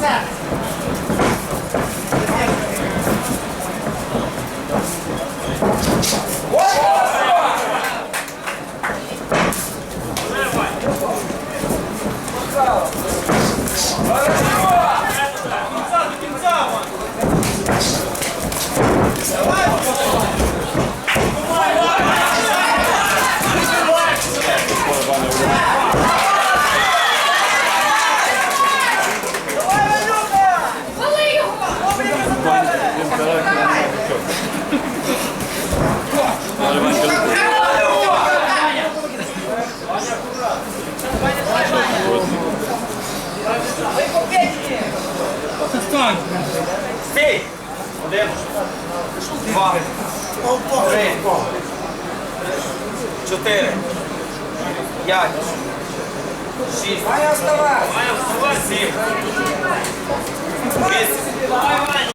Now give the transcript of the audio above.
Давай, Стій! Один. Два. Три. Чотири. П'ять. Шість. Сім.